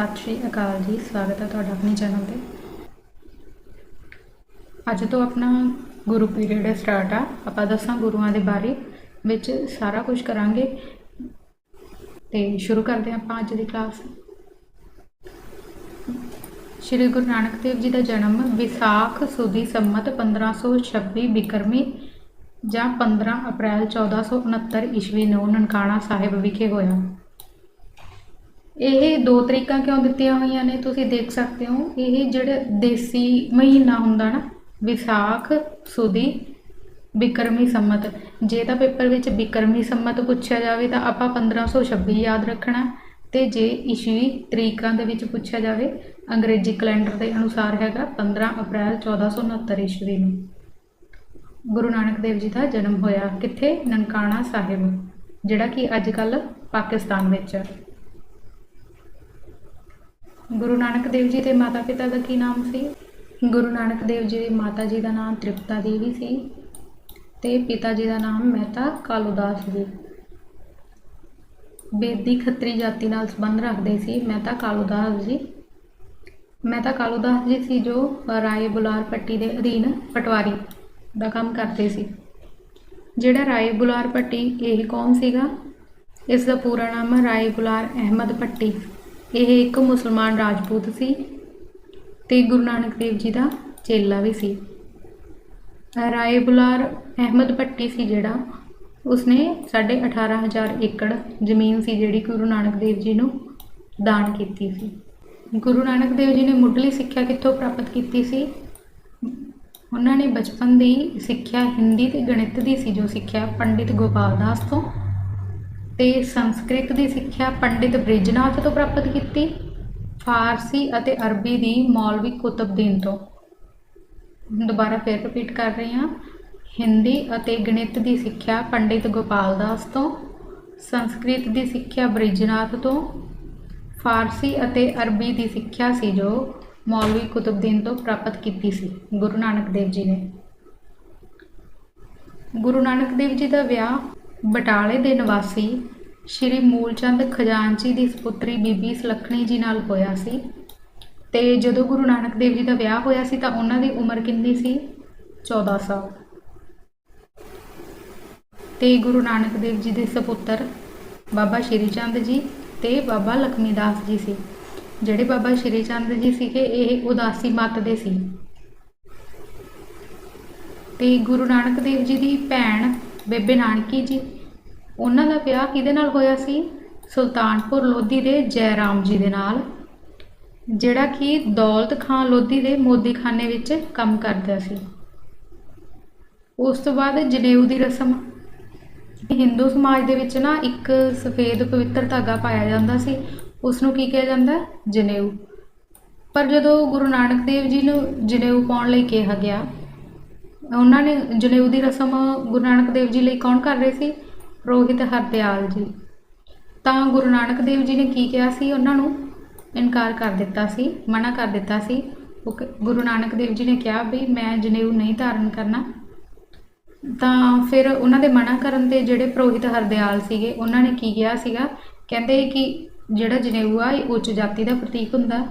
ਸਤਿ ਸ਼੍ਰੀ ਅਕਾਲ ਜੀ, ਸਵਾਗਤ ਹੈ ਤੁਹਾਡਾ ਆਪਣੇ ਚੈਨਲ ਤੇ। ਅੱਜ ਤੋਂ ਆਪਣਾ ਗੁਰੂ ਪੀਰੀਅਡ ਸਟਾਰਟ ਆ। ਆਪਾਂ ਦੱਸਾਂ ਗੁਰੂਆਂ ਦੇ ਬਾਰੇ, ਵਿੱਚ ਸਾਰਾ ਕੁਝ ਕਰਾਂਗੇ। ਤੇ ਸ਼ੁਰੂ ਕਰਦੇ ਹਾਂ ਆਪਾਂ ਅੱਜ ਦੀ ਕਲਾਸ। ਸ਼੍ਰੀ ਗੁਰੂ ਨਾਨਕ ਦੇਵ ਜੀ ਦਾ ਜਨਮ ਵਿਸਾਖ ਸੁਦੀ ਸੰਮਤ 1526 ਬਿਕਰਮੀ ਜਾਂ 15 ਅਪ੍ਰੈਲ 1469 ਈਸਵੀ ਨੂੰ ਨਨਕਾਣਾ ਸਾਹਿਬ ਵਿਖੇ ਹੋਇਆ। ਇਹ ਦੋ ਤਰੀਕਾਂ ਕਿਉਂ ਦਿੱਤੀਆਂ ਹੋਈਆਂ ਨੇ ਤੁਸੀਂ ਦੇਖ ਸਕਦੇ ਹੋ। ਇਹ ਜਿਹੜਾ ਦੇਸੀ ਮਹੀਨਾ ਹੁੰਦਾ ਨਾ, ਵਿਸਾਖ, ਸੁਦੀ, ਬਿਕਰਮੀ ਸੰਮਤ। ਜੇ ਤਾਂ ਪੇਪਰ ਵਿੱਚ ਬਿਕਰਮੀ ਸੰਮਤ ਪੁੱਛਿਆ ਜਾਵੇ ਤਾਂ ਆਪਾਂ 1526 ਯਾਦ ਰੱਖਣਾ। ਤੇ ਜੇ ਈਸਵੀ ਤਰੀਕਾਂ ਦੇ ਵਿੱਚ ਪੁੱਛਿਆ ਜਾਵੇ, ਅੰਗਰੇਜ਼ੀ ਕੈਲੰਡਰ ਦੇ ਅਨੁਸਾਰ ਹੈਗਾ 15 ਅਪ੍ਰੈਲ 1469 ਈਸਵੀ ਨੂੰ। ਗੁਰੂ ਨਾਨਕ ਦੇਵ ਜੀ ਦਾ ਜਨਮ ਹੋਇਆ ਕਿੱਥੇ? ਨਨਕਾਣਾ ਸਾਹਿਬ, ਜਿਹੜਾ ਕਿ ਅੱਜ ਕੱਲ ਪਾਕਿਸਤਾਨ ਵਿੱਚ। ਹੈ ਗੁਰੂ ਨਾਨਕ ਦੇਵ ਜੀ ਦੇ ਮਾਤਾ ਪਿਤਾ ਦਾ ਕੀ ਨਾਮ ਸੀ? ਗੁਰੂ ਨਾਨਕ ਦੇਵ ਜੀ ਦੀ ਮਾਤਾ ਜੀ ਦਾ ਨਾਮ ਤ੍ਰਿਪਤਾ ਦੇਵੀ ਸੀ ਤੇ ਪਿਤਾ ਜੀ ਦਾ ਨਾਮ ਮਹਿਤਾ ਕਾਲੂਦਾਸ ਜੀ। ਬੇਦੀ ਖੱਤਰੀ ਜਾਤੀ ਨਾਲ ਸੰਬੰਧ ਰੱਖਦੇ ਸੀ ਮਹਿਤਾ ਕਾਲੂਦਾਸ ਜੀ। ਮਹਿਤਾ ਕਾਲੂਦਾਸ ਜੀ ਸੀ ਜੋ ਰਾਏ ਬੁਲਾਰ ਪੱਟੀ ਦੇ ਅਧੀਨ ਪਟਵਾਰੀ ਦਾ ਕੰਮ ਕਰਦੇ ਸੀ। ਜਿਹੜਾ ਰਾਏ ਬੁਲਾਰ ਪੱਟੀ, ਇਹ ਕੌਮ ਸੀਗਾ? ਇਸ ਦਾ ਪੂਰਾ ਨਾਮ ਰਾਏ ਬੁਲਾਰ ਅਹਿਮਦ ਪੱਟੀ। ਇਹ ਇੱਕ ਮੁਸਲਮਾਨ ਰਾਜਪੂਤ ਸੀ ਤੇ ਗੁਰੂ ਨਾਨਕ ਦੇਵ ਜੀ ਦਾ ਚੇਲਾ ਵੀ ਸੀ। ਰਾਏ ਬੁਲਾਰ ਅਹਿਮਦ ਭੱਟੀ ਸੀ ਜਿਹੜਾ, ਉਸਨੇ 18500 ਏਕੜ ਜ਼ਮੀਨ ਸੀ ਜਿਹੜੀ ਗੁਰੂ ਨਾਨਕ ਦੇਵ ਜੀ ਨੂੰ ਦਾਨ ਕੀਤੀ ਸੀ। ਗੁਰੂ ਨਾਨਕ ਦੇਵ ਜੀ ਨੇ ਮੁੱਢਲੀ ਸਿੱਖਿਆ ਕਿੱਥੋਂ ਪ੍ਰਾਪਤ ਕੀਤੀ ਸੀ? ਉਹਨਾਂ ਨੇ ਬਚਪਨ ਦੀ ਸਿੱਖਿਆ ਹਿੰਦੀ ਤੇ ਗਣਿਤ ਦੀ ਸੀ, ਜੋ ਸਿੱਖਿਆ ਪੰਡਿਤ ਗੋਪਾਲ ਦਾਸ ਤੋਂ ਤੇ ਸੰਸਕ੍ਰਿਤ ਦੀ ਸਿੱਖਿਆ ਪੰਡਿਤ ਬ੍ਰਿਜਨਾਥ ਤੋਂ ਪ੍ਰਾਪਤ ਕੀਤੀ, ਫਾਰਸੀ ਅਤੇ ਅਰਬੀ ਦੀ ਮੌਲਵੀ ਕੁਤਬਦੀਨ ਤੋਂ। ਦੁਬਾਰਾ ਫਿਰ ਰਿਪੀਟ ਕਰ ਰਹੀ ਹਾਂ। ਹਿੰਦੀ ਅਤੇ ਗਣਿਤ ਦੀ ਸਿੱਖਿਆ ਪੰਡਿਤ ਗੋਪਾਲ ਦਾਸ ਤੋਂ, ਸੰਸਕ੍ਰਿਤ ਦੀ ਸਿੱਖਿਆ ਬ੍ਰਿਜਨਾਥ ਤੋਂ, ਫਾਰਸੀ ਅਤੇ ਅਰਬੀ ਦੀ ਸਿੱਖਿਆ ਸੀ ਜੋ ਮੌਲਵੀ ਕੁਤਬਦੀਨ ਤੋਂ ਪ੍ਰਾਪਤ ਕੀਤੀ ਸੀ, ਗੁਰੂ ਨਾਨਕ ਦੇਵ ਜੀ ਨੇ। ਗੁਰੂ ਨਾਨਕ ਦੇਵ ਜੀ ਦਾ ਵਿਆਹ ਬਟਾਲੇ ਦੇ ਨਿਵਾਸੀ ਸ਼੍ਰੀ ਮੂਲਚੰਦ ਖਜ਼ਾਨਚੀ ਦੀ ਸੁਪੁੱਤਰੀ ਬੀਬੀ ਸੁਲੱਖਣੀ ਜੀ ਨਾਲ ਹੋਇਆ ਸੀ ਤੇ ਜਦੋਂ ਗੁਰੂ ਨਾਨਕ ਦੇਵ ਜੀ ਦਾ ਵਿਆਹ ਹੋਇਆ ਸੀ ਤਾਂ ਉਹਨਾਂ ਦੀ ਉਮਰ ਕਿੰਨੀ ਸੀ? 14 ਸਾਲ। ਤੇ ਗੁਰੂ ਨਾਨਕ ਦੇਵ ਜੀ ਦੇ ਸੁਪੁੱਤਰ ਬਾਬਾ ਸ਼੍ਰੀ ਚੰਦ ਜੀ ਤੇ ਬਾਬਾ ਲਖਮੀ ਦਾਸ ਜੀ ਸੀ। ਜਿਹੜੇ ਬਾਬਾ ਸ਼੍ਰੀ ਚੰਦ ਜੀ ਸੀਗੇ, ਇਹ ਉਦਾਸੀ ਮਤ ਦੇ ਸੀ। ਤੇ ਗੁਰੂ ਨਾਨਕ ਦੇਵ ਜੀ ਦੀ ਭੈਣ ਬੇਬੇ ਨਾਨਕੀ ਜੀ, ਉਹਨਾਂ ਦਾ ਵਿਆਹ ਕਿਹਦੇ ਨਾਲ ਹੋਇਆ ਸੀ? ਸੁਲਤਾਨਪੁਰ ਲੋਧੀ ਦੇ ਜੈ ਰਾਮ ਜੀ ਦੇ ਨਾਲ, ਜਿਹੜਾ ਕਿ ਦੌਲਤ ਖਾਨ ਲੋਧੀ ਦੇ ਮੋਦੀਖਾਨੇ ਵਿੱਚ ਕੰਮ ਕਰਦਾ ਸੀ। ਉਸ ਤੋਂ ਬਾਅਦ ਜਨੇਊ ਦੀ ਰਸਮ, ਹਿੰਦੂ ਸਮਾਜ ਦੇ ਵਿੱਚ ਨਾ ਇੱਕ ਸਫੇਦ ਪਵਿੱਤਰ ਧਾਗਾ ਪਾਇਆ ਜਾਂਦਾ ਸੀ ਉਸ ਨੂੰ ਕੀ ਕਿਹਾ ਜਾਂਦਾ? ਜਨੇਊ ਪਰ ਜਦੋਂ ਗੁਰੂ ਨਾਨਕ ਦੇਵ ਜੀ ਨੂੰ ਜਨੇਊ ਪਾਉਣ ਲਈ ਕਿਹਾ ਗਿਆ ਉਹਨਾਂ ਨੇ ਜਨੇਊ ਦੀ ਰਸਮ ਗੁਰੂ ਨਾਨਕ ਦੇਵ ਜੀ ਲਈ ਕੌਣ ਕਰ ਰਹੇ ਸੀ? ਰੋਹਿਤ ਹਰਦਿਆਲ ਜੀ। ਤਾਂ ਗੁਰੂ ਨਾਨਕ ਦੇਵ ਜੀ ਨੇ ਕੀ ਕਿਹਾ ਸੀ? ਉਹਨਾਂ ਨੂੰ ਇਨਕਾਰ ਕਰ ਦਿੱਤਾ ਸੀ, ਮਨਾ ਕਰ ਦਿੱਤਾ ਸੀ। ਉਹ ਗੁਰੂ ਨਾਨਕ ਦੇਵ ਜੀ ਨੇ ਕਿਹਾ ਵੀ ਮੈਂ ਜਨੇਊ ਨਹੀਂ ਧਾਰਨ ਕਰਨਾ। ਤਾਂ ਫਿਰ ਉਹਨਾਂ ਦੇ ਮਨਾ ਕਰਨ ਤੇ ਜਿਹੜੇ ਪ੍ਰੋਹਿਤ ਹਰਦਿਆਲ ਸੀਗੇ, ਉਹਨਾਂ ਨੇ ਕੀ ਕਿਹਾ ਸੀਗਾ? ਕਹਿੰਦੇ ਕਿ ਜਿਹੜਾ ਜਨੇਊ ਆ, ਇਹ ਉੱਚ ਜਾਤੀ ਦਾ ਪ੍ਰਤੀਕ ਹੁੰਦਾ।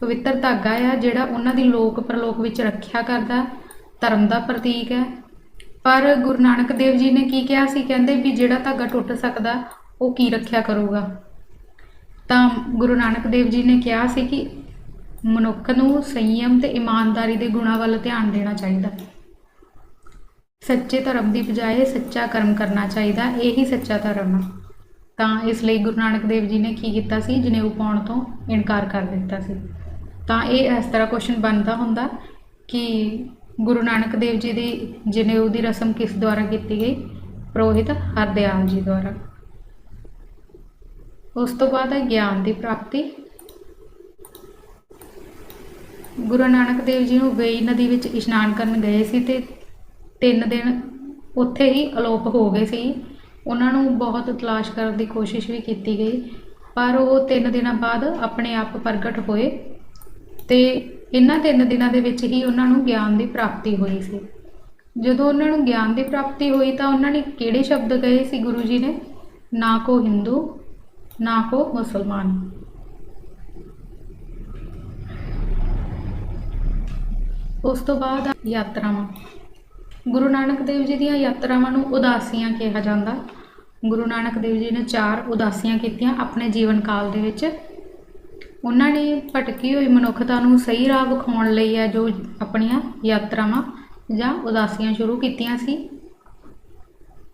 ਪਵਿੱਤਰ ਧਾਗਾ ਆ, ਜਿਹੜਾ ਉਹਨਾਂ ਦੀ ਲੋਕ ਪਰਲੋਕ ਵਿੱਚ ਰੱਖਿਆ ਕਰਦਾ। ਧਰਮ ਦਾ ਪ੍ਰਤੀਕ ਹੈ। ਪਰ ਗੁਰੂ ਨਾਨਕ ਦੇਵ ਜੀ ਨੇ ਕੀ ਕਿਹਾ ਸੀ? ਕਹਿੰਦੇ ਵੀ ਜਿਹੜਾ ਧਾਗਾ ਟੁੱਟ ਸਕਦਾ, ਉਹ ਕੀ ਰੱਖਿਆ ਕਰੂਗਾ? ਤਾਂ ਗੁਰੂ ਨਾਨਕ ਦੇਵ ਜੀ ਨੇ ਕਿਹਾ ਸੀ ਕਿ ਮਨੁੱਖ ਨੂੰ ਸੰਯਮ ਤੇ ਇਮਾਨਦਾਰੀ ਦੇ ਗੁਣਾਂ ਵੱਲ ਧਿਆਨ ਦੇਣਾ ਚਾਹੀਦਾ। ਸੱਚੇ ਧਰਮ ਦੀ ਬਜਾਏ ਸੱਚਾ ਕਰਮ ਕਰਨਾ ਚਾਹੀਦਾ, ਇਹੀ ਸੱਚਾ ਧਰਮ ਹੈ ਤਾਂ ਇਸ ਲਈ ਗੁਰੂ ਨਾਨਕ ਦੇਵ ਜੀ ਨੇ ਕੀ ਕੀਤਾ ਸੀ? ਜਨੇਊ ਪਾਉਣ ਤੋਂ ਇਨਕਾਰ ਕਰ ਦਿੱਤਾ ਸੀ। ਤਾਂ ਇਹ ਇਸ ਤਰ੍ਹਾਂ ਕੁਐਸਚਨ ਬਣਦਾ ਹੁੰਦਾ ਕਿ ਗੁਰੂ ਨਾਨਕ ਦੇਵ ਜੀ ਦੀ ਜਨੇਊ ਦੀ ਰਸਮ ਕਿਸ ਦੁਆਰਾ ਕੀਤੀ ਗਈ? ਪ੍ਰੋਹਿਤ ਹਰਦਿਆਲ ਜੀ ਦੁਆਰਾ। ਉਸ ਤੋਂ ਬਾਅਦ ਹੈ ਗਿਆਨ ਦੀ ਪ੍ਰਾਪਤੀ। ਗੁਰੂ ਨਾਨਕ ਦੇਵ ਜੀ ਨੂੰ ਗਈ ਨਦੀ ਵਿੱਚ ਇਸ਼ਨਾਨ ਕਰਨ ਗਏ ਸੀ ਤੇ ਤਿੰਨ ਦਿਨ ਉੱਥੇ ਹੀ ਅਲੋਪ ਹੋ ਗਏ ਸੀ। ਉਹਨਾਂ ਨੂੰ ਬਹੁਤ ਤਲਾਸ਼ ਕਰਨ ਦੀ ਕੋਸ਼ਿਸ਼ ਵੀ ਕੀਤੀ ਗਈ, ਪਰ ਉਹ ਤਿੰਨ ਦਿਨਾਂ ਬਾਅਦ ਆਪਣੇ ਆਪ ਪ੍ਰਗਟ ਹੋਏ ਤੇ ਇਹਨਾਂ ਤਿੰਨ ਦਿਨਾਂ ਦੇ ਵਿੱਚ ਹੀ ਉਹਨਾਂ ਨੂੰ ਗਿਆਨ ਦੀ ਪ੍ਰਾਪਤੀ ਹੋਈ ਸੀ। ਜਦੋਂ ਉਹਨਾਂ ਨੂੰ ਗਿਆਨ ਦੀ ਪ੍ਰਾਪਤੀ ਹੋਈ ਤਾਂ ਉਹਨਾਂ ਨੇ ਕਿਹੜੇ ਸ਼ਬਦ ਕਹੇ ਸੀ ਗੁਰੂ ਜੀ ਨੇ? ਨਾ ਕੋ ਹਿੰਦੂ, ਨਾ ਕੋ ਮੁਸਲਮਾਨ। ਉਸ ਤੋਂ ਬਾਅਦ ਯਾਤਰਾਵਾਂ। ਗੁਰੂ ਨਾਨਕ ਦੇਵ ਜੀ ਦੀਆਂ ਯਾਤਰਾਵਾਂ ਨੂੰ ਉਦਾਸੀਆਂ ਕਿਹਾ ਜਾਂਦਾ। ਗੁਰੂ ਨਾਨਕ ਦੇਵ ਜੀ ਨੇ ਚਾਰ ਉਦਾਸੀਆਂ ਕੀਤੀਆਂ ਆਪਣੇ ਜੀਵਨ ਕਾਲ ਦੇ ਵਿੱਚ। ਉਹਨਾਂ ਨੇ ਭਟਕੀ ਹੋਈ ਮਨੁੱਖਤਾ ਨੂੰ ਸਹੀ ਰਾਹ ਵਿਖਾਉਣ ਲਈ ਹੈ ਜੋ ਆਪਣੀਆਂ ਯਾਤਰਾਵਾਂ ਜਾਂ ਉਦਾਸੀਆਂ ਸ਼ੁਰੂ ਕੀਤੀਆਂ ਸੀ।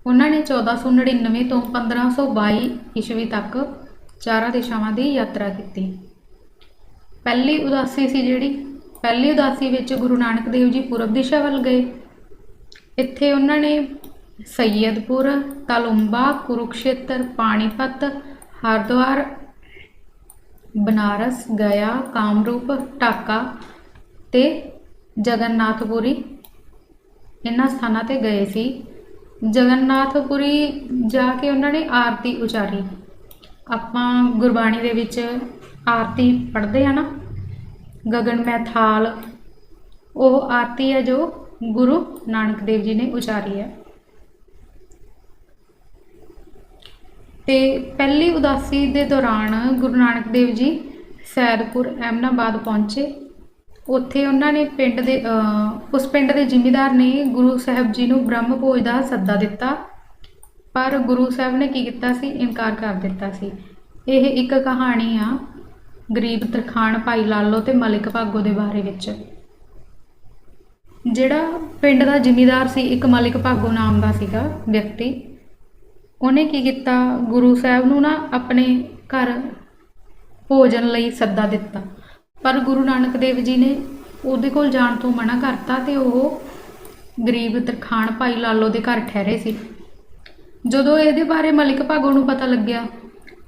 ਉਹਨਾਂ ਨੇ 1499 ਤੋਂ 1522 ਈਸਵੀ ਤੱਕ ਚਾਰਾਂ ਦਿਸ਼ਾਵਾਂ ਦੀ ਯਾਤਰਾ ਕੀਤੀ। ਪਹਿਲੀ ਉਦਾਸੀ ਸੀ ਜਿਹੜੀ, ਪਹਿਲੀ ਉਦਾਸੀ ਵਿੱਚ ਗੁਰੂ ਨਾਨਕ ਦੇਵ ਜੀ ਪੂਰਬ ਦਿਸ਼ਾ ਵੱਲ ਗਏ। ਇੱਥੇ ਉਹਨਾਂ ਨੇ ਸੈਯਦਪੁਰ, ਤਾਲੁੰਬਾ, ਕੁਰੂਕਸ਼ੇਤਰ, ਪਾਣੀਪਤ, ਹਰਿਦੁਆਰ ਬਨਾਰਸ ਗਿਆ ਕਾਮਰੂਪ, ਢਾਕਾ ਤੇ ਜਗਨਨਾਥਪੁਰੀ। ਇਹਨਾਂ ਸਥਾਨਾਂ ਤੇ ਗਏ ਸੀ। ਜਗਨਨਾਥਪੁਰੀ ਜਾ ਕੇ ਉਹਨਾਂ ਨੇ ਆਰਤੀ ਉਚਾਰੀ। ਆਪਾਂ ਗੁਰਬਾਣੀ ਦੇ ਵਿੱਚ ਆਰਤੀ ਪੜ੍ਹਦੇ ਆ ਨਾ। ਗਗਨ ਮੈਂ ਥਾਲ ਉਹ ਆਰਤੀ ਹੈ ਜੋ ਗੁਰੂ ਨਾਨਕ ਦੇਵ ਜੀ ਨੇ ਉਚਾਰੀ ਹੈ। ਤੇ ਪਹਿਲੀ ਉਦਾਸੀ ਦੇ ਦੌਰਾਨ ਗੁਰੂ ਨਾਨਕ ਦੇਵ ਜੀ ਸੈਦਪੁਰ ਅਹਿਮਦਾਬਾਦ ਪਹੁੰਚੇ। ਉੱਥੇ ਉਹਨਾਂ ਨੇ ਪਿੰਡ ਦੇ ਉਸ ਪਿੰਡ ਦੇ ਜ਼ਿਮੀਂਦਾਰ ਨੇ ਗੁਰੂ ਸਾਹਿਬ ਜੀ ਨੂੰ ਬ੍ਰਹਮ ਭੋਜ ਦਾ ਸੱਦਾ ਦਿੱਤਾ। ਪਰ ਗੁਰੂ ਸਾਹਿਬ ਨੇ ਕੀ ਕੀਤਾ ਸੀ? ਇਨਕਾਰ ਕਰ ਦਿੱਤਾ ਸੀ। ਇਹ ਇੱਕ ਕਹਾਣੀ ਆ ਗਰੀਬ ਤਰਖਾਣ ਭਾਈ ਲਾਲੋ ਤੇ ਮਲਿਕ ਭਾਗੋ ਦੇ ਬਾਰੇ ਵਿੱਚ। ਜਿਹੜਾ ਪਿੰਡ ਦਾ ਜ਼ਿਮੀਂਦਾਰ ਸੀ, ਇੱਕ ਮਲਿਕ ਭਾਗੋ ਨਾਮ ਦਾ ਸੀਗਾ ਵਿਅਕਤੀ। ਉਹਨੇ ਕੀ ਕੀਤਾ? ਗੁਰੂ ਸਾਹਿਬ ਨੂੰ ਨਾ ਆਪਣੇ ਘਰ ਭੋਜਨ ਲਈ ਸੱਦਾ ਦਿੱਤਾ। ਪਰ ਗੁਰੂ ਨਾਨਕ ਦੇਵ ਜੀ ਨੇ ਉਹਦੇ ਕੋਲ ਜਾਣ ਤੋਂ ਮਨਾ ਕਰਤਾ ਤੇ ਉਹ ਗਰੀਬ ਤਰਖਾਣ ਭਾਈ ਲਾਲੋ ਦੇ ਘਰ ਠਹਿਰੇ ਸੀ। ਜਦੋਂ ਇਹਦੇ ਬਾਰੇ ਮਲਿਕ ਭਾਗੋ ਨੂੰ ਪਤਾ ਲੱਗਿਆ,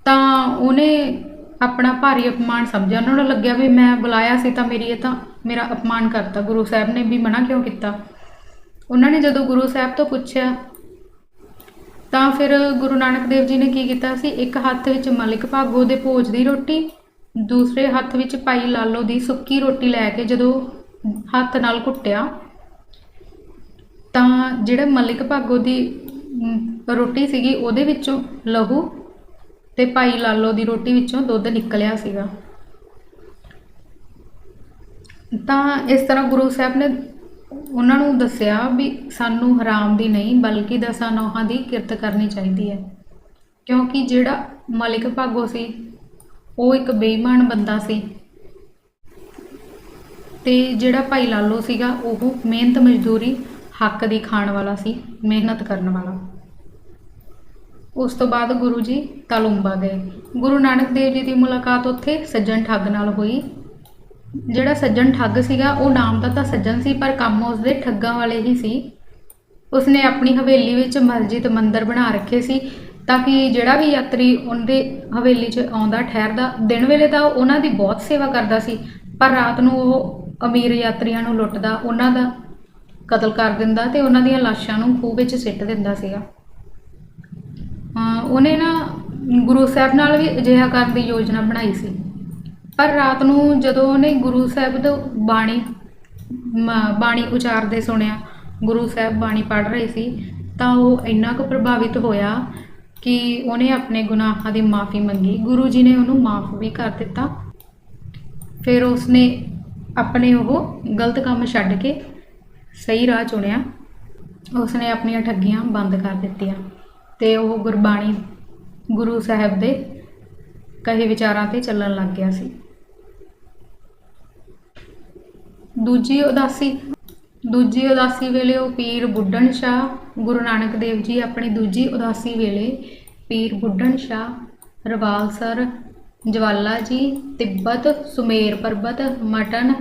ਤਾਂ ਉਹਨੇ ਆਪਣਾ ਭਾਰੀ ਅਪਮਾਨ ਸਮਝਿਆ। ਉਹਨਾਂ ਨੂੰ ਲੱਗਿਆ ਵੀ ਮੈਂ ਬੁਲਾਇਆ ਸੀ ਤਾਂ ਮੇਰੀ ਇਹ ਤਾਂ, ਮੇਰਾ ਅਪਮਾਨ ਕਰਤਾ। ਗੁਰੂ ਸਾਹਿਬ ਨੇ ਵੀ ਮਨਾ ਕਿਉਂ ਕੀਤਾ? ਉਹਨਾਂ ਨੇ ਜਦੋਂ ਗੁਰੂ ਸਾਹਿਬ ਤੋਂ ਪੁੱਛਿਆ ਤਾਂ ਫਿਰ ਗੁਰੂ ਨਾਨਕ ਦੇਵ ਜੀ ਨੇ ਕੀ ਕੀਤਾ ਸੀ? ਇੱਕ ਹੱਥ ਵਿੱਚ ਮਲਿਕ ਭਾਗੋ ਦੇ ਭੋਜ ਦੀ ਰੋਟੀ, ਦੂਸਰੇ ਹੱਥ ਵਿੱਚ ਭਾਈ ਲਾਲੋ ਦੀ ਸੁੱਕੀ ਰੋਟੀ ਲੈ ਕੇ ਜਦੋਂ ਹੱਥ ਨਾਲ ਘੁੱਟਿਆ, ਤਾਂ ਜਿਹੜਾ ਮਲਿਕ ਭਾਗੋ ਦੀ ਰੋਟੀ ਸੀਗੀ ਉਹਦੇ ਵਿੱਚੋਂ ਲਹੂ ਤੇ ਭਾਈ ਲਾਲੋ ਦੀ ਰੋਟੀ ਵਿੱਚੋਂ ਦੁੱਧ ਨਿਕਲਿਆ ਸੀਗਾ। ਤਾਂ ਇਸ ਤਰ੍ਹਾਂ ਗੁਰੂ ਸਾਹਿਬ ਨੇ ਉਹਨਾਂ ਨੂੰ ਦੱਸਿਆ ਵੀ ਸਾਨੂੰ ਹਰਾਮ ਦੀ ਨਹੀਂ, ਬਲਕਿ ਦਸਾਂ ਨੌਹਾਂ ਦੀ ਕਿਰਤ ਕਰਨੀ ਚਾਹੀਦੀ ਹੈ। ਕਿਉਂਕਿ ਜਿਹੜਾ ਮਲਿਕ ਭਾਗੋ ਸੀ, ਉਹ ਇੱਕ ਬੇਈਮਾਨ ਬੰਦਾ ਸੀ। ਤੇ ਜਿਹੜਾ ਭਾਈ ਲਾਲੋ ਸੀਗਾ, ਉਹ ਮਿਹਨਤ ਮਜ਼ਦੂਰੀ ਹੱਕ ਦੀ ਖਾਣ ਵਾਲਾ ਸੀ, ਮਿਹਨਤ ਕਰਨ ਵਾਲਾ। ਉਸ ਤੋਂ ਬਾਅਦ ਗੁਰੂ ਜੀ ਤਾਲੁੰਬਾ ਗਏ। ਗੁਰੂ ਨਾਨਕ ਦੇਵ ਜੀ ਦੀ ਮੁਲਾਕਾਤ ਉੱਥੇ ਸੱਜਣ ਠੱਗ ਨਾਲ ਹੋਈ। ਜਿਹੜਾ ਸੱਜਣ ਠੱਗ ਸੀਗਾ, ਉਹ ਨਾਮ ਦਾ ਤਾਂ ਸੱਜਣ ਸੀ, ਪਰ ਕੰਮ ਉਸਦੇ ਠੱਗਾਂ ਵਾਲੇ ਹੀ ਸੀ। ਉਸਨੇ ਆਪਣੀ ਹਵੇਲੀ ਵਿੱਚ ਮਸਜਿਦ ਮੰਦਰ ਬਣਾ ਰੱਖੇ ਸੀ, ਤਾਂ ਕਿ ਜਿਹੜਾ ਵੀ ਯਾਤਰੀ ਉਹਦੇ ਹਵੇਲੀ 'ਚ ਆਉਂਦਾ, ਠਹਿਰਦਾ, ਦਿਨ ਵੇਲੇ ਤਾਂ ਉਹਨਾਂ ਦੀ ਬਹੁਤ ਸੇਵਾ ਕਰਦਾ ਸੀ, ਪਰ ਰਾਤ ਨੂੰ ਉਹ ਅਮੀਰ ਯਾਤਰੀਆਂ ਨੂੰ ਲੁੱਟਦਾ, ਉਹਨਾਂ ਦਾ ਕਤਲ ਕਰ ਦਿੰਦਾ ਤੇ ਉਹਨਾਂ ਦੀਆਂ ਲਾਸ਼ਾਂ ਨੂੰ ਖੂਹ ਵਿੱਚ ਸਿੱਟ ਦਿੰਦਾ ਸੀਗਾ। ਹਾਂ ਉਹਨੇ ਨਾ ਗੁਰੂ ਸਾਹਿਬ ਨਾਲ ਵੀ ਅਜਿਹਾ ਕਰਨ ਦੀ ਯੋਜਨਾ ਬਣਾਈ ਸੀ। ਪਰ ਰਾਤ ਨੂੰ ਜਦੋਂ ਉਹਨੇ ਗੁਰੂ ਸਾਹਿਬ ਤੋਂ ਬਾਣੀ ਬਾਣੀ ਉਚਾਰਦੇ ਸੁਣਿਆ, ਗੁਰੂ ਸਾਹਿਬ ਬਾਣੀ ਪੜ੍ਹ ਰਹੇ ਸੀ, ਤਾਂ ਉਹ ਇੰਨਾ ਕੁ ਪ੍ਰਭਾਵਿਤ ਹੋਇਆ ਕਿ ਉਹਨੇ ਆਪਣੇ ਗੁਨਾਹਾਂ ਦੀ ਮਾਫੀ ਮੰਗੀ। ਗੁਰੂ ਜੀ ਨੇ ਉਹਨੂੰ ਮਾਫ ਵੀ ਕਰ ਦਿੱਤਾ। ਫਿਰ ਉਸਨੇ ਆਪਣੇ ਉਹ ਗਲਤ ਕੰਮ ਛੱਡ ਕੇ ਸਹੀ ਰਾਹ ਚੁਣਿਆ। ਉਸਨੇ ਆਪਣੀਆਂ ਠੱਗੀਆਂ ਬੰਦ ਕਰ ਦਿੱਤੀਆਂ ਤੇ ਉਹ ਗੁਰਬਾਣੀ ਗੁਰੂ ਸਾਹਿਬ ਦੇ ਕਹੇ ਵਿਚਾਰਾਂ ਤੇ ਚੱਲਣ ਲੱਗ ਗਿਆ ਸੀ। ਦੂਜੀ ਉਦਾਸੀ ਦੂਜੀ ਉਦਾਸੀ ਵੇਲੇ ਉਹ ਪੀਰ ਬੁੱਢਣ ਸ਼ਾਹ, ਗੁਰੂ ਨਾਨਕ ਦੇਵ ਜੀ ਆਪਣੀ ਦੂਜੀ ਉਦਾਸੀ ਵੇਲੇ ਪੀਰ ਬੁੱਢਣ ਸ਼ਾਹ ਰਵਾਲਸਰ ਜਵਾਲਾ ਜੀ, ਤਿੱਬਤ, ਸੁਮੇਰ ਪਰਬਤ, ਮਟਨ,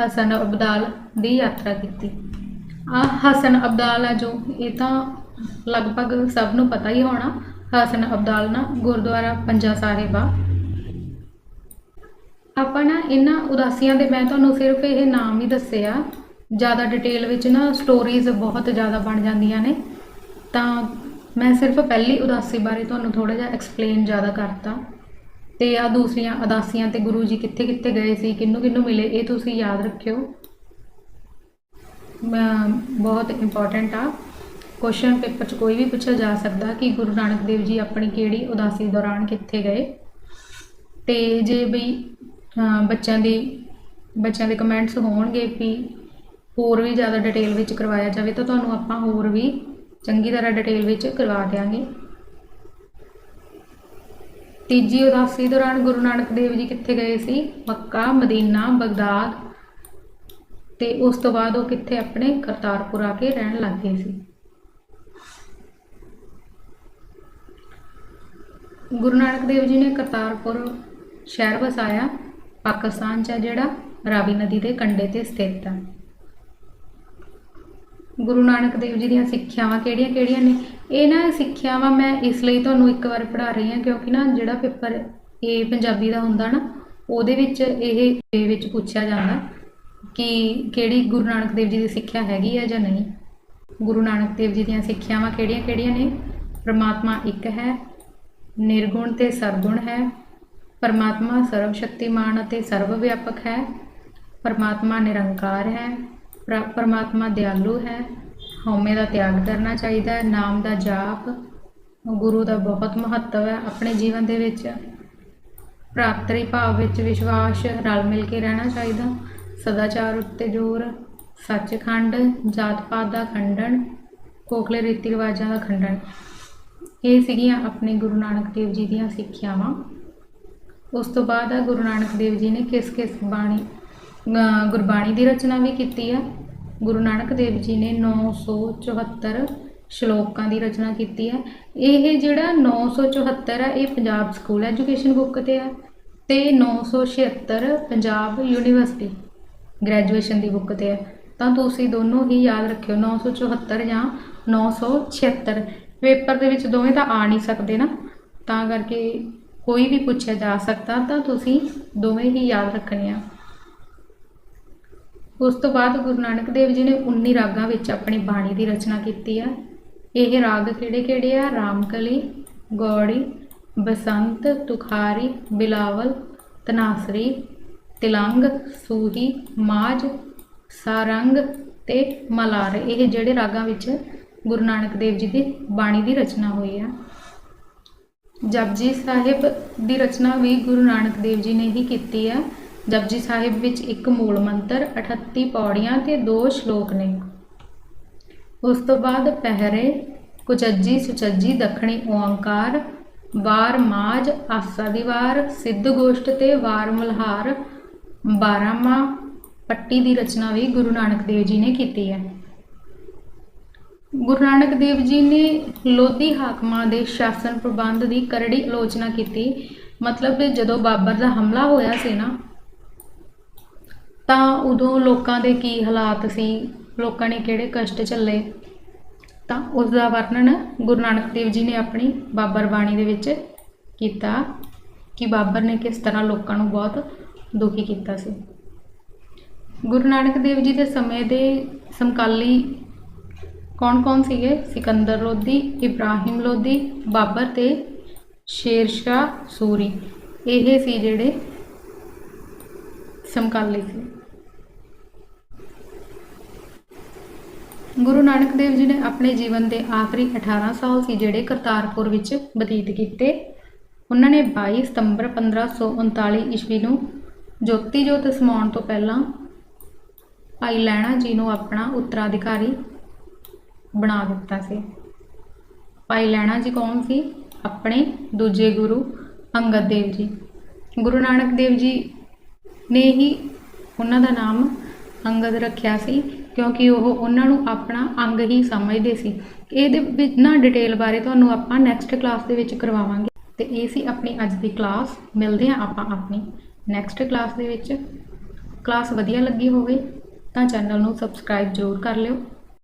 ਹਸਨ ਅਬਦਾਲ ਦੀ ਯਾਤਰਾ ਕੀਤੀ। ਆ ਹਸਨ ਅਬਦਾਲ ਆ ਜੋ, ਇਹ ਤਾਂ ਲਗਭਗ ਸਭ ਨੂੰ ਪਤਾ ਹੀ ਹੋਣਾ, ਹਸਨ ਅਬਦਾਲ ਨਾ ਗੁਰਦੁਆਰਾ ਪੰਜਾ ਸਾਹਿਬ ਆ। ਆਪਾਂ ਨਾ ਇਹਨਾਂ ਉਦਾਸੀਆਂ ਦੇ, ਮੈਂ ਤੁਹਾਨੂੰ ਸਿਰਫ ਇਹ ਨਾਮ ਹੀ ਦੱਸਿਆ, ਜ਼ਿਆਦਾ ਡਿਟੇਲ ਵਿੱਚ ਨਾ ਸਟੋਰੀਜ਼ ਬਹੁਤ ਜ਼ਿਆਦਾ ਬਣ ਜਾਂਦੀਆਂ ਨੇ। ਤਾਂ ਮੈਂ ਸਿਰਫ ਪਹਿਲੀ ਉਦਾਸੀ ਬਾਰੇ ਤੁਹਾਨੂੰ ਥੋੜਾ ਜਿਹਾ ਐਕਸਪਲੇਨ ਜ਼ਿਆਦਾ ਕਰਤਾ। ਤੇ ਆ ਦੂਸਰੀਆਂ ਉਦਾਸੀਆਂ ਤੇ ਗੁਰੂ ਜੀ ਕਿੱਥੇ ਕਿੱਥੇ ਗਏ ਸੀ, ਕਿਹਨੂੰ ਕਿਹਨੂੰ ਮਿਲੇ, ਇਹ ਤੁਸੀਂ ਯਾਦ ਰੱਖਿਓ। ਬਹੁਤ ਇੰਪੋਰਟੈਂਟ ਆ। ਕੁਐਸਚਨ ਪੇਪਰ 'ਚ ਕੋਈ ਵੀ ਪੁੱਛਿਆ ਜਾ ਸਕਦਾ ਕਿ ਗੁਰੂ ਨਾਨਕ ਦੇਵ ਜੀ ਆਪਣੀ ਕਿਹੜੀ ਉਦਾਸੀ ਦੌਰਾਨ ਕਿੱਥੇ ਗਏ। ਤੇ ਜੇ ਬਈ ਬੱਚਿਆਂ ਦੀ, ਬੱਚਿਆਂ ਦੇ ਕਮੈਂਟਸ ਹੋਣਗੇ ਵੀ ਹੋਰ ਵੀ ਜ਼ਿਆਦਾ ਡਿਟੇਲ ਵਿੱਚ ਕਰਵਾਇਆ ਜਾਵੇ ਤਾਂ ਤੁਹਾਨੂੰ ਆਪਾਂ ਹੋਰ ਵੀ ਚੰਗੀ ਤਰ੍ਹਾਂ ਡਿਟੇਲ ਵਿੱਚ ਕਰਵਾ ਦਿਆਂਗੇ। ਤੀਜੀ ਉਦਾਸੀ ਦੌਰਾਨ ਗੁਰੂ ਨਾਨਕ ਦੇਵ ਜੀ ਕਿੱਥੇ ਗਏ ਸੀ? ਮੱਕਾ, ਮਦੀਨਾ, ਬਗਦਾਦ ਤੇ ਉਸ ਤੋਂ ਬਾਅਦ ਉਹ ਕਿੱਥੇ ਆਪਣੇ ਕਰਤਾਰਪੁਰ ਆ ਕੇ ਰਹਿਣ ਲੱਗ ਗਏ ਸੀ। ਗੁਰੂ ਨਾਨਕ ਦੇਵ ਜੀ ਨੇ ਕਰਤਾਰਪੁਰ ਸ਼ਹਿਰ ਵਸਾਇਆ। ਪਾਕਿਸਤਾਨ 'ਚ ਆ ਜਿਹੜਾ, ਰਾਵੀ ਨਦੀ ਦੇ ਕੰਢੇ ਤੇ ਸਥਿਤ ਆ। ਗੁਰੂ ਨਾਨਕ ਦੇਵ ਜੀ ਦੀਆਂ ਸਿੱਖਿਆਵਾਂ ਕਿਹੜੀਆਂ-ਕਿਹੜੀਆਂ ਨੇ? ਇਹ ਨਾ ਸਿੱਖਿਆਵਾਂ ਮੈਂ ਇਸ ਲਈ ਤੁਹਾਨੂੰ ਇੱਕ ਵਾਰ ਪੜ੍ਹਾ ਰਹੀ ਹਾਂ, ਕਿਉਂਕਿ ਨਾ ਜਿਹੜਾ ਪੇਪਰ ਇਹ ਪੰਜਾਬੀ ਦਾ ਹੁੰਦਾ ਨਾ, ਉਹਦੇ ਵਿੱਚ ਇਹ ਇਹ ਵਿੱਚ ਪੁੱਛਿਆ ਜਾਂਦਾ ਕਿ ਕਿਹੜੀ ਗੁਰੂ ਨਾਨਕ ਦੇਵ ਜੀ ਦੀ ਸਿੱਖਿਆ ਹੈਗੀ ਹੈ ਜਾਂ ਨਹੀਂ। ਗੁਰੂ ਨਾਨਕ ਦੇਵ ਜੀ ਦੀਆਂ ਸਿੱਖਿਆਵਾਂ ਕਿਹੜੀਆਂ-ਕਿਹੜੀਆਂ ਨੇ? ਪ੍ਰਮਾਤਮਾ ਇੱਕ ਹੈ, ਨਿਰਗੁਣ ਤੇ ਸਰਗੁਣ ਹੈ ਪਰਮਾਤਮਾ ਸਰਵ ਸ਼ਕਤੀਮਾਨ ਅਤੇ ਸਰਵ ਵਿਆਪਕ ਹੈ। ਪਰਮਾਤਮਾ ਨਿਰੰਕਾਰ ਹੈ। ਪ੍ਰ- ਪਰਮਾਤਮਾ ਦਿਆਲੂ ਹੈ। ਹਉਮੈ ਦਾ ਤਿਆਗ ਕਰਨਾ ਚਾਹੀਦਾ ਹੈ। ਨਾਮ ਦਾ ਜਾਪ, ਗੁਰੂ ਦਾ ਬਹੁਤ ਮਹੱਤਵ ਹੈ ਆਪਣੇ ਜੀਵਨ ਦੇ ਵਿੱਚ। ਭਰਾਤਰੀ ਭਾਵ ਵਿੱਚ ਵਿਸ਼ਵਾਸ, ਰਲ ਮਿਲ ਕੇ ਰਹਿਣਾ ਚਾਹੀਦਾ। ਸਦਾਚਾਰ ਉੱਤੇ ਜ਼ੋਰ, ਸੱਚਖੰਡ ਜਾਤ ਪਾਤ ਦਾ ਖੰਡਨ ਖੋਖਲੇ ਰੀਤੀ ਰਿਵਾਜਾਂ ਦਾ ਖੰਡਨ। ਇਹ ਸੀਗੀਆਂ ਆਪਣੇ ਗੁਰੂ ਨਾਨਕ ਦੇਵ ਜੀ ਦੀਆਂ ਸਿੱਖਿਆਵਾਂ। ਉਸ ਤੋਂ ਬਾਅਦ ਆ ਗੁਰੂ ਨਾਨਕ ਦੇਵ ਜੀ ਨੇ ਕਿਸ ਕਿਸ ਬਾਣੀ ਗੁਰਬਾਣੀ ਦੀ ਰਚਨਾ ਵੀ ਕੀਤੀ ਹੈ ਗੁਰੂ ਨਾਨਕ ਦੇਵ ਜੀ ਨੇ 974 ਸ਼ਲੋਕਾਂ ਦੀ ਰਚਨਾ ਕੀਤੀ ਹੈ ਇਹ ਜਿਹੜਾ 974 ਹੈ ਇਹ ਪੰਜਾਬ ਸਕੂਲ ਐਜੂਕੇਸ਼ਨ ਬੁੱਕ ਤੇ ਹੈ ਤੇ 976 ਪੰਜਾਬ ਯੂਨੀਵਰਸਿਟੀ ਗ੍ਰੈਜੂਏਸ਼ਨ ਦੀ ਬੁੱਕ ਤੇ ਹੈ ਤਾਂ ਤੁਸੀਂ ਦੋਨੋਂ ਹੀ ਯਾਦ ਰੱਖਿਓ 974 ਜਾਂ 976 ਪੇਪਰ ਦੇ ਵਿੱਚ ਦੋਵੇਂ ਤਾਂ ਆ ਨਹੀਂ ਸਕਦੇ ਨਾ। ਤਾਂ ਕਰਕੇ ਕੋਈ ਵੀ ਪੁੱਛਿਆ ਜਾ ਸਕਦਾ ਤਾਂ ਤੁਸੀਂ ਦੋਵੇਂ ਹੀ ਯਾਦ ਰੱਖਣੇ ਆ। ਉਸ ਤੋਂ ਬਾਅਦ ਗੁਰੂ ਨਾਨਕ ਦੇਵ ਜੀ ਨੇ 19 ਰਾਗਾਂ ਵਿੱਚ ਆਪਣੀ ਬਾਣੀ ਦੀ ਰਚਨਾ ਕੀਤੀ ਆ। ਇਹ ਰਾਗ ਕਿਹੜੇ-ਕਿਹੜੇ ਆ? ਰਾਮਕਲੀ, ਗੌੜੀ, ਬਸੰਤ, ਤੁਖਾਰੀ, ਬਿਲਾਵਲ, ਤਨਾਸਰੀ, ਤਿਲੰਗ, ਸੂਹੀ, ਮਾਝ, ਸਾਰੰਗ ਤੇ ਮਲਾਰ। ਇਹ ਜਿਹੜੇ ਰਾਗਾਂ ਵਿੱਚ ਗੁਰੂ ਨਾਨਕ ਦੇਵ ਜੀ ਦੀ ਬਾਣੀ ਦੀ ਰਚਨਾ ਹੋਈ ਆ। ਜਪਜੀ ਸਾਹਿਬ ਦੀ ਰਚਨਾ ਵੀ ਗੁਰੂ ਨਾਨਕ ਦੇਵ ਜੀ ਨੇ ਹੀ ਕੀਤੀ ਹੈ। ਜਪਜੀ ਸਾਹਿਬ ਵਿੱਚ ਇੱਕ ਮੂਲ ਮੰਤਰ 38 ਪੌੜੀਆਂ ਤੇ ਦੋ ਸ਼ਲੋਕ ਨੇ। ਉਸ ਤੋਂ ਬਾਅਦ ਪਹਿਰੇ, ਕੁਚੱਜੀ ਸੁਚੱਜੀ ਦੱਖਣੀ ਓੰਕਾਰ ਵਾਰ ਮਾਜ ਆਸਾ ਦੀ ਵਾਰ ਸਿੱਧ ਗੋਸ਼ਟ ਤੇ ਵਾਰ ਮਲਹਾਰ ਬਾਰਾਮਾ ਪੱਟੀ ਦੀ ਰਚਨਾ ਵੀ ਗੁਰੂ ਨਾਨਕ ਦੇਵ ਜੀ ਨੇ ਕੀਤੀ ਹੈ। ਗੁਰੂ ਨਾਨਕ ਦੇਵ ਜੀ ਨੇ ਲੋਧੀ ਹਾਕਮਾਂ ਦੇ ਸ਼ਾਸਨ ਪ੍ਰਬੰਧ ਦੀ ਕਰੜੀ ਆਲੋਚਨਾ ਕੀਤੀ। ਮਤਲਬ ਕਿ ਜਦੋਂ ਬਾਬਰ ਦਾ ਹਮਲਾ ਹੋਇਆ ਸੀ ਨਾ, ਤਾਂ ਉਦੋਂ ਲੋਕਾਂ ਦੇ ਕੀ ਹਾਲਾਤ ਸੀ? ਲੋਕਾਂ ਨੇ ਕਿਹੜੇ ਕਸ਼ਟ ਝੱਲੇ? ਤਾਂ ਉਸ ਦਾ ਵਰਣਨ ਗੁਰੂ ਨਾਨਕ ਦੇਵ ਜੀ ਨੇ ਆਪਣੀ ਬਾਬਰ ਬਾਣੀ ਦੇ ਵਿੱਚ ਕੀਤਾ ਕਿ ਬਾਬਰ ਨੇ ਕਿਸ ਤਰ੍ਹਾਂ ਲੋਕਾਂ ਨੂੰ ਬਹੁਤ ਦੁਖੀ ਕੀਤਾ ਸੀ। ਗੁਰੂ ਨਾਨਕ ਦੇਵ ਜੀ ਦੇ ਸਮੇਂ ਦੇ ਸਮਕਾਲੀ ਕੌਣ-ਕੌਣ ਸੀਗੇ? ਸਿਕੰਦਰ ਲੋਧੀ, ਇਬਰਾਹਿਮ ਲੋਧੀ, ਬਾਬਰ ਤੇ ਸ਼ੇਰਸ਼ਾਹ ਸੂਰੀ। ਇਹ ਸੀ ਜਿਹੜੇ ਸਮਕਾਲੀ ਸੀ। ਗੁਰੂ ਨਾਨਕ ਦੇਵ ਜੀ ਨੇ ਆਪਣੇ ਜੀਵਨ ਦੇ ਆਖਰੀ 18 ਸਾਲ ਸੀ ਜਿਹੜੇ ਕਰਤਾਰਪੁਰ ਵਿੱਚ ਬਤੀਤ ਕੀਤੇ। ਉਹਨਾਂ ਨੇ 22 ਸਤੰਬਰ 1539 ਈਸਵੀ ਨੂੰ ਜੋਤੀ ਜੋਤ ਸਮਾਉਣ ਤੋਂ ਪਹਿਲਾਂ ਭਾਈ ਲਹਿਣਾ ਜੀ ਨੂੰ ਆਪਣਾ ਉੱਤਰਾਧਿਕਾਰੀ ਬਣਾ ਦਿੱਤਾ ਸੀ। ਭਾਈ ਲੈਣਾ ਜੀ ਕੌਣ ਸੀ? ਆਪਣੇ ਦੂਜੇ ਗੁਰੂ ਅੰਗਦ ਦੇਵ ਜੀ। ਗੁਰੂ ਨਾਨਕ ਦੇਵ ਜੀ ਨੇ ਹੀ ਉਹਨਾਂ ਦਾ ਨਾਮ ਅੰਗਦ ਰੱਖਿਆ ਸੀ, ਕਿਉਂਕਿ ਉਹ ਉਹਨਾਂ ਨੂੰ ਆਪਣਾ ਅੰਗ ਹੀ ਸਮਝਦੇ ਸੀ। ਇਹਦੇ ਵਿੱਚ ਨਾ ਡਿਟੇਲ ਬਾਰੇ ਤੁਹਾਨੂੰ ਆਪਾਂ ਨੈਕਸਟ ਕਲਾਸ ਦੇ ਵਿੱਚ ਕਰਵਾਵਾਂਗੇ। ਤੇ ਇਹ ਸੀ ਆਪਣੀ ਅੱਜ ਦੀ ਕਲਾਸ ਮਿਲਦੇ ਹਾਂ ਆਪਾਂ ਆਪਣੀ ਨੈਕਸਟ ਕਲਾਸ ਦੇ ਵਿੱਚ। ਕਲਾਸ ਵਧੀਆ ਲੱਗੀ ਹੋਵੇ ਤਾਂ ਚੈਨਲ ਨੂੰ ਸਬਸਕ੍ਰਾਈਬ ਜ਼ਰੂਰ ਕਰ ਲਿਓ।